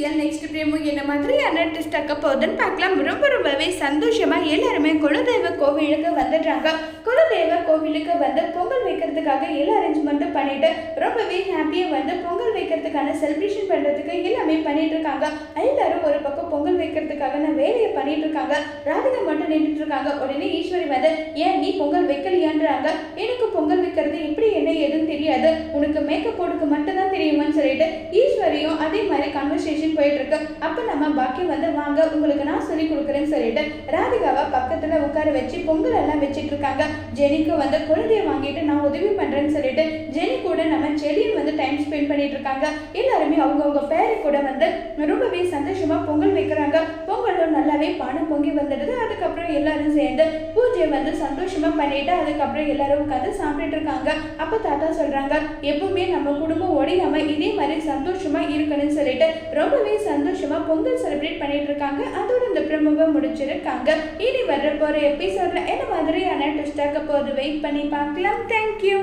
Serial next Prem என்ன மாதிரியான twist ஆக்க போகுதுன்னு பார்க்கலாம். ரொம்ப ரொம்பவே சந்தோஷமா எல்லாருமே குலதெய்வ கோவிலுக்கு வந்துடுறாங்க. குலதெய்வ கோவிலுக்கு வந்து பொங்கல் வைக்கிறதுக்காக எல்லா அரேஞ்ச்மெண்ட்டும் பண்ணிட்டு ரொம்பவே ஹாப்பியாக வந்து பொங்கல் வைக்கிறதுக்கான செலிப்ரேஷன் பண்ணுறதுக்கு எல்லாமே பண்ணிட்டு இருக்காங்க. எல்லாரும் ஒரு பக்கம் பொங்கல் வைக்கிறதுக்காக நான் வேலையை பண்ணிட்டு இருக்காங்க. ராதிகா மட்டும் நின்றுட்டு இருக்காங்க. உடனே ஈஸ்வரி வந்து ஏன் நீ பொங்கல் வைக்கலையான்றாங்க. எனக்கு பொங்கல் வைக்கிறது இப்படி என்ன எதுன்னு தெரியாது. உனக்கு மேக்கப் போடுக்கு மட்டும் தான் தெரியுமான்னு சொல்லிட்டு அதே மாதிரி கன்வர்சேஷன் போயிட்டு இருக்கு அப்ப நம்ம பாக்கி வந்து வாங்க உங்களுக்கு நான் சொல்லி கொடுக்குறேன்னு சொல்லிட்டு ராதிகாவை பக்கத்துல உட்கார வச்சு பொங்கல் எல்லாம் வச்சிட்டு இருக்காங்க. ஜெனிக்கு வந்து குழந்தைய வாங்கிட்டு நான் உதவி பண்றேன்னு சொல்லிட்டு ஜெனி கூட நம்ம செடியும் வந்து டைம் ஸ்பெண்ட் பண்ணிட்டு இருக்காங்க. எல்லாருமே அவங்கவுங்க பேரை கூட வந்து ரொம்பவே சந்தோஷமா பொங்கல் வைக்கிறாங்க. பொங்கலும் நல்லாவே பானம் பொங்கி வந்துடுது அதுக்கப்புறம் எல்லாரும் சேர்ந்து பூஜையை வந்து சந்தோஷமா பண்ணிட்டு அதுக்கப்புறம் எல்லாரும் உட்காந்து சாப்பிட்டுட்டு இருக்காங்க. அப்ப தாத்தா சொல்றாங்க எப்பவுமே நம்ம குடும்பம் ஒடியாம இதே மாதிரி சந்தோஷமா இருக்கணும்னு சொல்லிட்டு ரொம்பவே சந்தோஷமா பொங்கல் செலிப்ரேட் பண்ணிட்டு இருக்காங்க. அதோட இந்த பிரமுக முடிச்சிருக்காங்க. இனி வர்ற போற எபிசோட்ல என்ன மாதிரியான ட்விஸ்டாக்க போது வெயிட் பண்ணி பார்க்கலாம். தேங்க்யூ